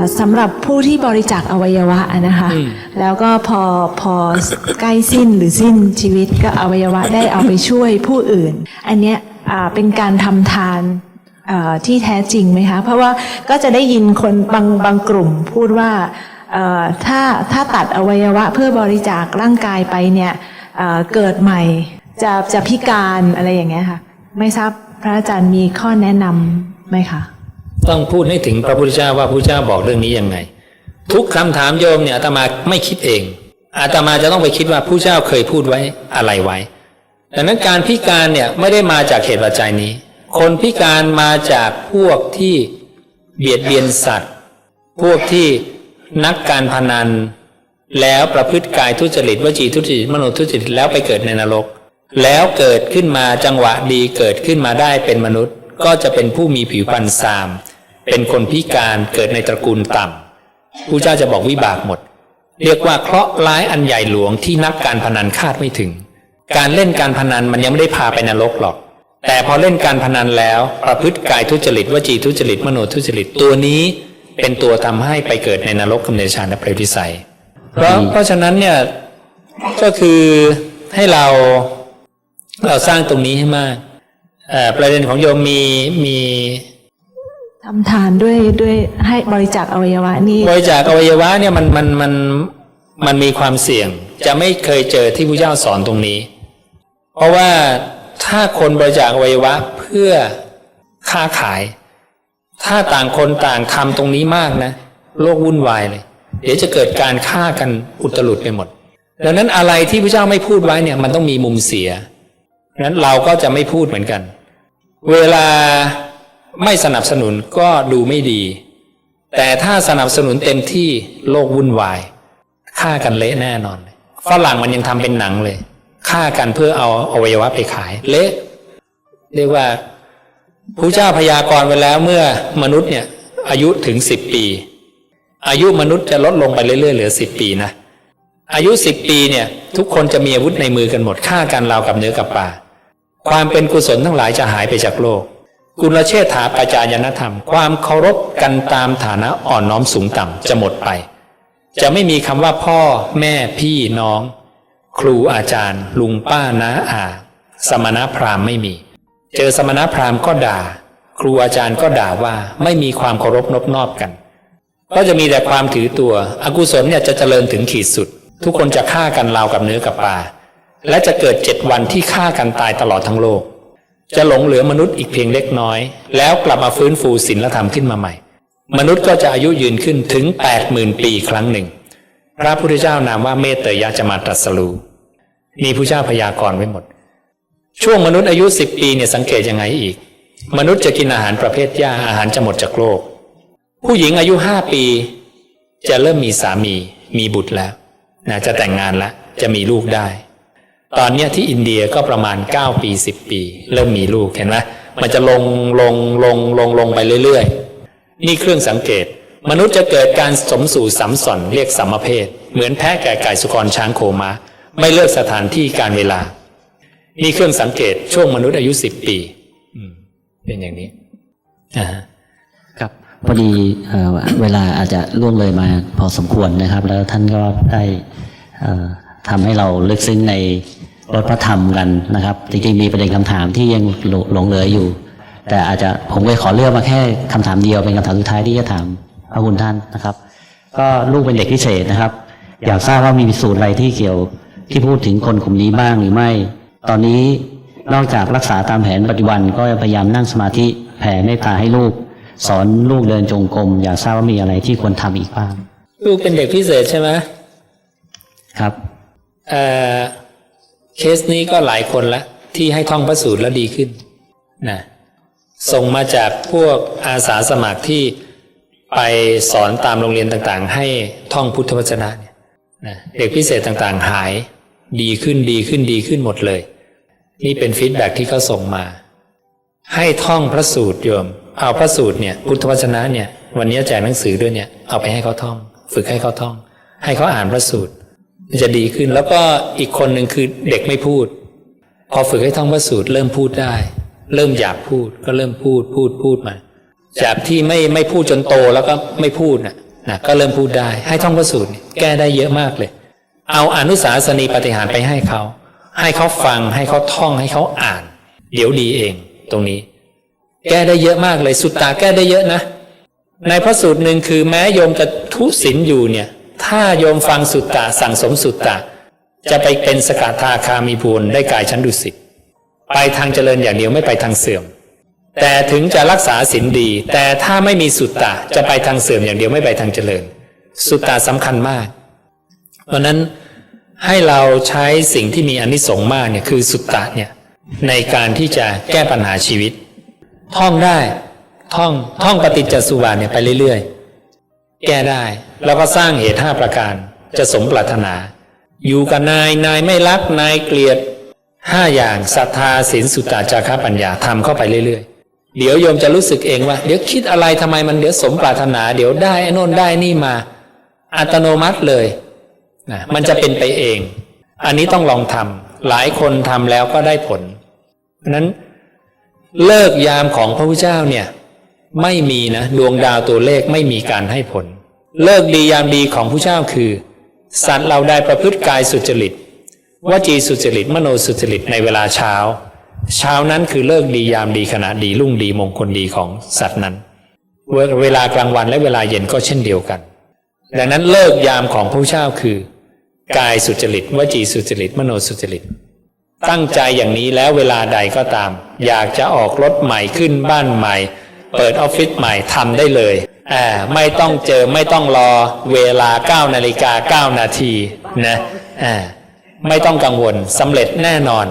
าสำหรับผู้ที่บริจาคอวัยวะอะนะคะอืมแล้วก็พอพอใกล้สิ้นหรือสิ้นชีวิตก็อวัยวะได้เอาไปช่วยผู้อื่น อันเนี้ยอ่าเป็นการทำทานอ่าที่แท้จริงไหมคะ เพราะว่าก็จะได้ยินคนบางบางกลุ่มพูดว่าเอ่อถ้าถ้าตัดอวัยวะเพื่อบริจาคร่างกายไปเนี่ยเอ่อเกิดใหม่จะจะพิการอะไรอย่างเงี้ยค่ะ ไม่ทราบพระอาจารย์มีข้อแนะนำไหมคะ ต้องพูดให้ถึงพระพุทธเจ้าว่าพระพุทธเจ้าบอกเรื่องนี้ยังไง ทุกคำถามโยมเนี่ยอาตมาไม่คิดเองอาตมาจะต้องไปคิดว่าผู้เจ้าเคยพูดไว้อะไรไว้ดังนั้นการพิการเนี่ยไม่ได้มาจากเหตุปัจจัยนี้ คนพิการมาจากพวกที่เบียดเบียนสัตว์ พวกที่นักการพนัน แล้วประพฤติกายทุจริตวจีทุจริตมโนทุจริตแล้วไปเกิดในนรก แล้วเกิดขึ้นมาจังหวะดีเกิดขึ้นมาได้เป็นมนุษย์ ก็จะเป็นผู้มีผิวพรรณซาม เป็นคนพิการเกิดในตระกูลต่ำผู้เจ้าจะบอกวิบากหมด เรียกว่าเคราะห์ร้ายอันใหญ่หลวงที่นักการพนันคาดไม่ถึง การเล่นการพนันมันยังไม่ได้พาไปนรกหรอก แต่พอเล่นการพนันแล้วประพฤติกายทุจริตวจีทุจริตมโนทุจริตตัวนี้เป็นตัวทำให้ไปเกิดในนรกกำเนิดฌานและเปรติสัยเพราะเพราะฉะนั้นเนี่ยก็คือให้เราเราสร้างตรงนี้ให้มากประเด็นของโยมมีมี ทำทานด้วยด้วยให้บริจาคอวัยวะนี่บริจาคอวัยวะเนี่ยมันมันมันมันมีความเสี่ยง จะไม่เคยเจอที่พระเจ้าสอนตรงนี้ เพราะว่าถ้าคนบริจาคอวัยวะเพื่อค้าขาย ถ้าต่างคนต่างทำตรงนี้มากนะ โลกวุ่นวายเลย เดี๋ยวจะเกิดการฆ่ากันอุตลุดไปหมด ดังนั้นอะไรที่พระเจ้าไม่พูดไว้เนี่ยมันต้องมีมุมเสียนั้นเราก็จะไม่พูดเหมือนกัน เวลา ไม่สนับสนุนก็ดูไม่ดี แต่ถ้าสนับสนุนเต็มที่โลกวุ่นวายฆ่ากันเละแน่นอนฝรั่งมันยังทำเป็นหนังเลยฆ่ากันเพื่อเอาอวัยวะไปขาย เละเรียกว่าพระเจ้าพยากรณ์ไว้แล้วเมื่อมนุษย์เนี่ย อายุถึงสิบปี อายุมนุษย์จะลดลงไปเรื่อยๆเหลือสิบปีนะอายุสิบปีเนี่ย ทุกคนจะมีอาวุธในมือกันหมดฆ่ากันราวกับเนื้อกับปลาความเป็นกุศลทั้งหลายจะหายไปจากโลก กุลเชษฐาปัจจายนธรรม ความเคารพกันตามฐานะอ่อนน้อมสูงต่ำจะหมดไป จะไม่มีคำว่าพ่อ แม่พี่น้อง ครูอาจารย์ ลุงป้าน้าอา สมณพราหมณ์ไม่มี เจอสมณพราหมณ์ก็ด่า ครูอาจารย์ก็ด่าว่าไม่มีความเคารพนบนอบกัน ก็จะมีแต่ความถือตัว อกุศลเนี่ยจะเจริญถึงขีดสุด ทุกคนจะฆ่ากันราวกับเนื้อกับปลาและจะเกิดเจ็ดวันที่ฆ่ากันตายตลอดทั้งโลก จะหลงเหลือมนุษย์อีกเพียงเล็กน้อย แล้วกลับมาฟื้นฟูศีลธรรมขึ้นมาใหม่ มนุษย์ก็จะอายุยืนขึ้นถึงแปดหมื่นปีครั้งหนึ่ง พระพุทธเจ้านามว่าเมตเตยะจะมาตรัสรู้มีผู้เจ้าพยากรณ์ไว้หมด ช่วงมนุษย์อายุสิบปีเนี่ยสังเกตยังไงอีก มนุษย์จะกินอาหารประเภทหญ้าอาหารจะหมดจากโลก ผู้หญิงอายุห้าปี จะเริ่มมีสามี มีบุตรแล้วนะจะแต่งงานแล้วจะมีลูกได้ ตอนเนี้ยที่อินเดียก็ประมาณ 9 ปี 10 ปี เริ่มมีลูกเห็นไหมมันจะลงลงลงลงลงไปเรื่อยๆ นี่เครื่องสังเกต มนุษย์จะเกิดการสมสู่สัมสอนเรียกสัมเพศเหมือนแพะแก่ไก่สุกรช้างโคมาไม่เลือกสถานที่การเวลา นี่เครื่องสังเกตช่วงมนุษย์อายุ10ปีเป็นอย่างนี้อ่าครับพอดีเวลาอาจจะล่วงเลยมาพอสมควรนะครับ แล้วท่านก็ได้ทำให้เราลึกซึ้งใน รถพระธรรมกันนะครับ จริงๆมีประเด็นคำถามที่ยังหลหลงเหลืออยู่ แต่อาจจะผมเลยขอเลือกมาแค่คำถามเดียวเป็นคำถามสุดท้ายที่จะถามพระคุณท่านนะครับ ก็ลูกเป็นเด็กพิเศษนะครับ อยากทราบว่ามีสูตรอะไรที่เกี่ยวที่พูดถึงคนกลุ่มนี้บ้างหรือไม่ ตอนนี้นอกจากรักษาตามแผนปัจจุบันก็พยายามนั่งสมาธิแผ่เมตตาให้ลูก สอนลูกเดินจงกรมอยากทราบว่ามีอะไรที่ควรทำอีกบ้าง ลูกเป็นเด็กพิเศษใช่ไหมครับเอ่อ เคสนี้ก็หลายคนละที่ให้ท่องพระสูตรแล้วดีขึ้นนะส่งมาจากพวกอาสาสมัครที่ไปสอนตามโรงเรียนต่างๆ ให้ท่องพุทธวจนะเนี่ยนะเด็กพิเศษต่างๆ หายดีขึ้นดีขึ้นดีขึ้นหมดเลย นี่เป็นฟีดแบ็กที่เขาส่งมา ให้ท่องพระสูตรโยม เอาพระสูตรเนี่ยพุทธวจนะเนี่ย วันนี้แจกหนังสือด้วยเนี่ยเอาไปให้เขาท่อง ฝึกให้เขาท่อง ให้เขาอ่านพระสูตร จะดีขึ้น แล้วก็อีกคนหนึ่งคือเด็กไม่พูด พอฝึกให้ท่องพระสูตรเริ่มพูดได้ เริ่มอยากพูดก็เริ่มพูดพูดพูดมา จากที่ไม่ไม่พูดจนโตแล้วก็ไม่พูดน่ะนะก็เริ่มพูดได้ ให้ท่องพระสูตรแก้ได้เยอะมากเลย เอาอนุสาสนีปฏิหารไปให้เขา ให้เขาฟังให้เขาท่องให้เขาอ่าน เดี๋ยวดีเองตรงนี้ แก้ได้เยอะมากเลย สุตตาแก้ได้เยอะนะในพระสูตรหนึ่งคือแม้โยมจะทุศีลอยู่เนี่ย ถ้าโยมฟังสุตตะสั่งสมสุตตะ จะไปเป็นสกทาคามีภูลได้กายชั้นดุสิตไปทางเจริญอย่างเดียวไม่ไปทางเสื่อม แต่ถึงจะรักษาศีลดี แต่ถ้าไม่มีสุตตะจะไปทางเสื่อมอย่างเดียวไม่ไปทางเจริญ สุตตะสำคัญมาก เพราะนั้นให้เราใช้สิ่งที่มีอนิสงส์มากเนี่ยคือสุตตะเนี่ยในการที่จะแก้ปัญหาชีวิต ท่องได้ท่องท่องปฏิจจสุบาทเนี่ยไปเรื่อยๆ แก้ได้ แล้วก็สร้างเหตุห้าประการ จะสมปรารถนา อยู่กับนายนายไม่รักนายเกลียดห้าอย่างศรัทธาศีลสุตตะจาระปัญญาทำเข้าไปเรื่อยๆ เดี๋ยวโยมจะรู้สึกเองว่า เดี๋ยวคิดอะไรทำไมมันเดี๋ยวสมปรารถนา เดี๋ยวได้ไอ้โน่นได้นี่มา อัตโนมัติเลยนะมันจะเป็นไปเอง อันนี้ต้องลองทำหลายคนทำแล้วก็ได้ผลเพราะนั้นเลิกยามของพระพุทธเจ้าเนี่ย ไม่มีนะดวงดาวตัวเลขไม่มีการให้ผล เลิกดียามดีของพระเจ้าคือ สัตว์เราได้ประพฤติกายสุจริตวจีสุจริตมโนสุจริตในเวลาเช้า เช้านั้นคือเลิกดียามดีขณะดีรุ่งดีมงคลดีของสัตว์นั้น เวลากลางวันและเวลาเย็นก็เช่นเดียวกัน ดังนั้นเลิกยามของพระเจ้าคือกายสุจริตวจีสุจริตมโนสุจริต ตั้งใจอย่างนี้แล้วเวลาใดก็ตาม อยากจะออกรถใหม่ขึ้นบ้านใหม่ เปิดออฟฟิศใหม่ทำได้เลยอ่าไม่ต้องเจอไม่ต้องรอเวลา 9 นาฬิกา 9 นาทีนะอ่าไม่ต้องกังวลสำเร็จแน่นอน